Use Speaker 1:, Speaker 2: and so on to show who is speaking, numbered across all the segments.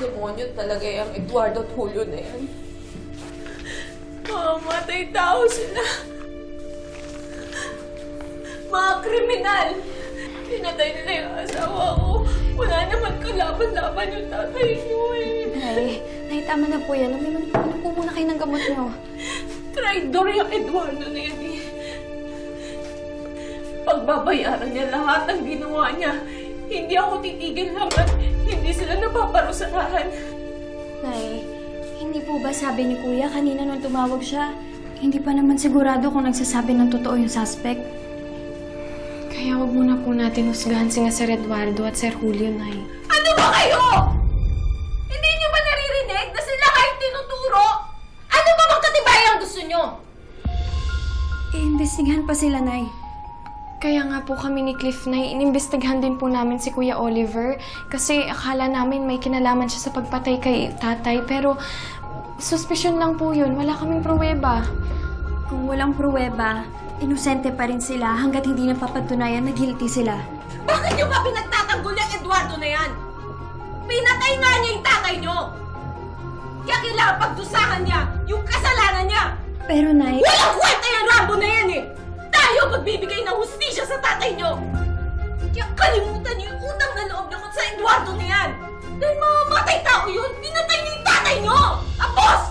Speaker 1: Demonyo talaga yung Eduardo at Julio na yan. Mamatay tao sila. Mga kriminal. Pinatay nila yung asawa ko. Wala naman kalaban-laban yung tatay niyo eh.
Speaker 2: Nay, Nay, tama na po yan. Uminom uminom po muna kayo ng gamot niyo.
Speaker 1: Traidor yung Eduardo na yan eh. Pagbabayaran niya lahat ng ginawa niya. Hindi ako titigil hanggat hindi sila napaparusahan.
Speaker 2: Nay, hindi po ba sabi ni Kuya kanina nung tumawag siya? Hindi pa naman sigurado kung nagsasabi ng totoo yung suspect.
Speaker 3: Kaya wag muna po natin husgahan si nga Sir Eduardo at Sir Julio, Nay.
Speaker 1: Ano ba kayo? Hindi niyo ba naririnig na sila kayo tinuturo? Ano ba bang katibayan gusto niyo?
Speaker 2: Iimbestigahan pa sila, Nay.
Speaker 3: Kaya nga po kami ni Cliff, Nay, inimbestigahan din po namin si Kuya Oliver kasi akala namin may kinalaman siya sa pagpatay kay tatay pero suspicion lang po yun. Wala kaming pruweba.
Speaker 2: Kung walang pruweba, inosente pa rin sila hanggat hindi napapatunayan na guilty sila.
Speaker 1: Bakit niyo ba pinagtatanggol yung Eduardo na yan? Pinatay nga niya yung tatay niyo! Kaya kailangan pagdusahan niya yung kasalanan niya!
Speaker 2: Pero, Nay,
Speaker 1: Walang kwenta yung Rambo na yan eh! Tayo magbibigay ng hustisya sa tatay niyo! Kaya kalimutan niyo yung utang na loob niyo sa Eduardo na yan! Dahil mamamatay tao yun, pinatay niyo yung tatay niyo! Apos!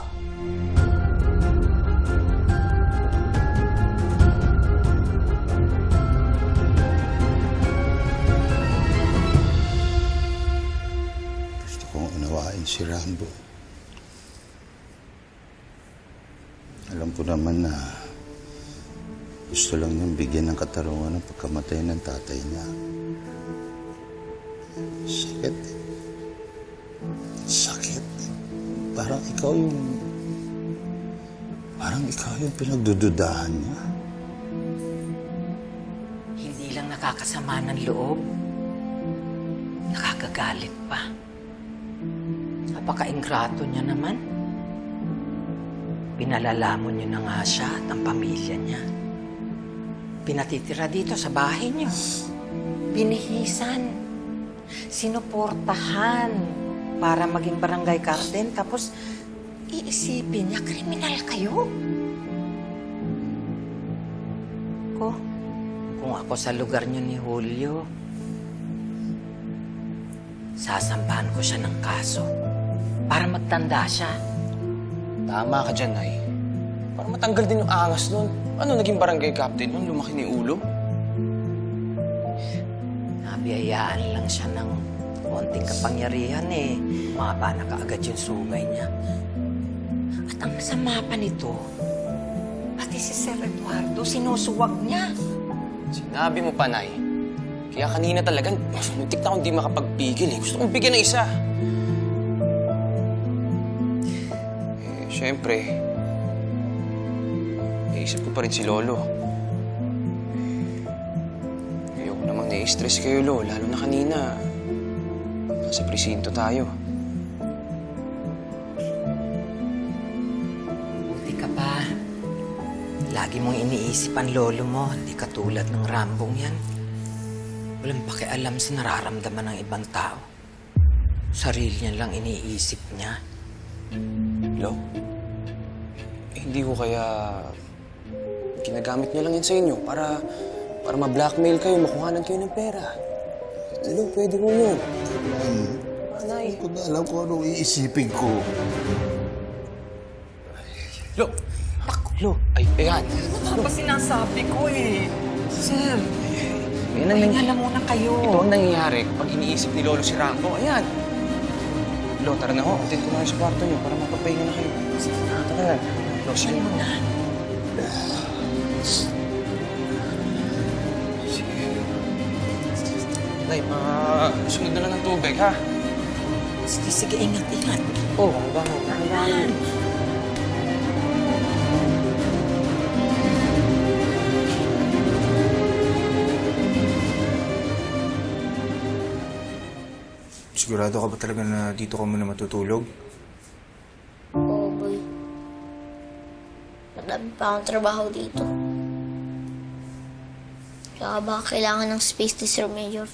Speaker 4: Gusto kong unawain si Rambo. Alam ko naman na gusto lang niyang bigyan ng katarungan ng pagkamatay ng tatay niya. Sakit. Sakit. Parang ikaw yung... Parang ikaw yung pinagdududahan niya.
Speaker 5: Hindi lang nakakasama ng loob, nakakagalit pa. Napaka-ingrato niya naman. Pinalalamon niyo na nga siya at ang pamilya niya. Pinatitira dito sa bahay niyo. Binihisan. Sinuportahan para maging barangay captain tapos iisipin niya kriminal kayo. Ko, kung ako sa lugar niyo ni Julio, sasampahan ko siya ng kaso para magtanda siya.
Speaker 6: Tama ka dyan, Nay. Para matanggal din yung angas nun. Ano, naging barangay captain nun? Lumaki ni ulo?
Speaker 5: Nabiyayaan lang siya ng konting kapangyarihan eh. Maba na kaagad yung sugay niya. At ang masama pa nito, pati si Sir Eduardo, sinusuwag niya.
Speaker 6: Sinabi mo pa, Nay. Kaya kanina talaga, muntik na akong di makapagpigil eh. Gusto kong bigyan ng isa. Eh, syempre, naisip ko pa rin si Lolo. Ayoko namang nai-stress kayo, Lo. Lalo na kanina. Nasa presinto tayo.
Speaker 5: Buti ka pa. Lagi mong iniisip ang lolo mo, hindi katulad ng Rambong yan. Walang pakialam sa nararamdaman ng ibang tao. Sarili niya lang iniisip niya.
Speaker 6: Lo? Eh, hindi ko kaya ginagamit niya lang yan sa inyo para para ma-blackmail kayo, makuhanan kayo ng pera. Lo, pwede mo yun.
Speaker 4: Hindi ko na alam kung anong iisipin ko.
Speaker 6: Lo! Lo! Ay, ayan.
Speaker 5: Ano ba sinasabi ko eh? Sir,
Speaker 6: Yan ang nangyayari.
Speaker 5: na muna kayo.
Speaker 6: Ito ang nangyayari pag iniisip ni Lolo si Rambo. Ayan. Lo, tara na ho. Atid ko na kayo sa kwarto niyo para mapapahinga na kayo. Tara na. Lo, sige.
Speaker 5: Ano na?
Speaker 6: Nay, sunod na lang ng tubig, ha?
Speaker 5: Sige, sige, ingat, ingat.
Speaker 6: Oo, oh, hanggang hanggang.
Speaker 7: Sigurado ka ba talaga na dito ka muna matutulog?
Speaker 8: Oo, boy. Madami pa akong trabaho dito. Kaya ba kailangan ng space ni Sir Mayor?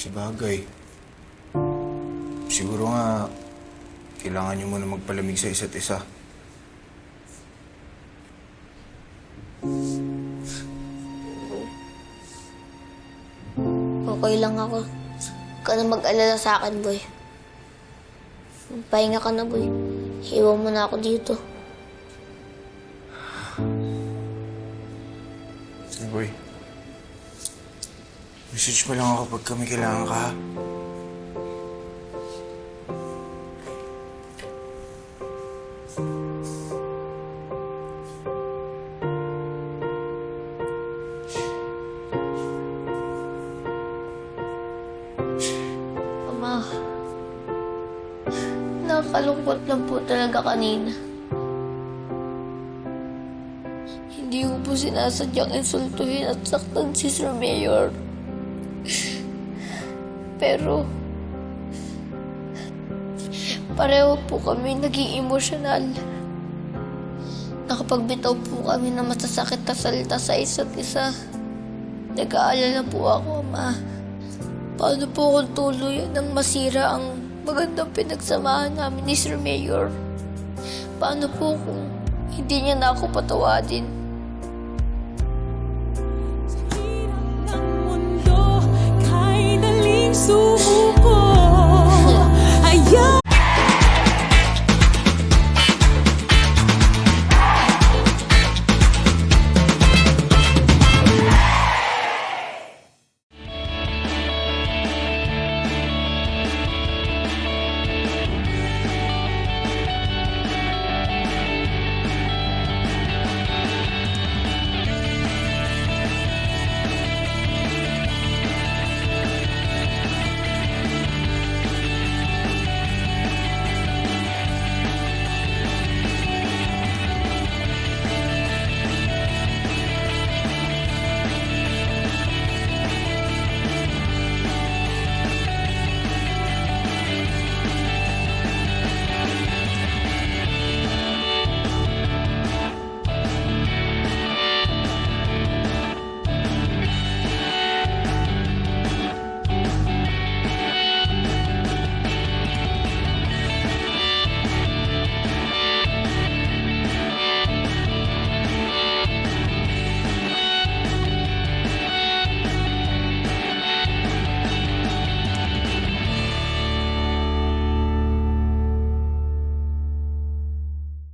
Speaker 7: Sa bagay. Siguro nga, kailangan niyo muna magpalamig sa isa't isa.
Speaker 8: Okay lang ako. Huwag ka na mag-alala sa akin, boy. Pahinga ka na, boy. Iwan mo na ako dito.
Speaker 7: Boy. Message mo lang ako pag kami kailangan ka, ha?
Speaker 8: Ama, nakakalungkot lang po talaga kanina. Hindi ko po sinasadyang insultuhin at saktan si Sir Mayor. Pero, pareho po kami naging emosyonal. Nakapagbitaw po kami ng masasakit na salita sa isa't isa. Nag-aalala po ako, Ma. Paano po kung tuluyan ng masira ang magandang pinagsamahan namin ni Sir Mayor? Paano po kung hindi niya na ako patawadin. Sa hirap suko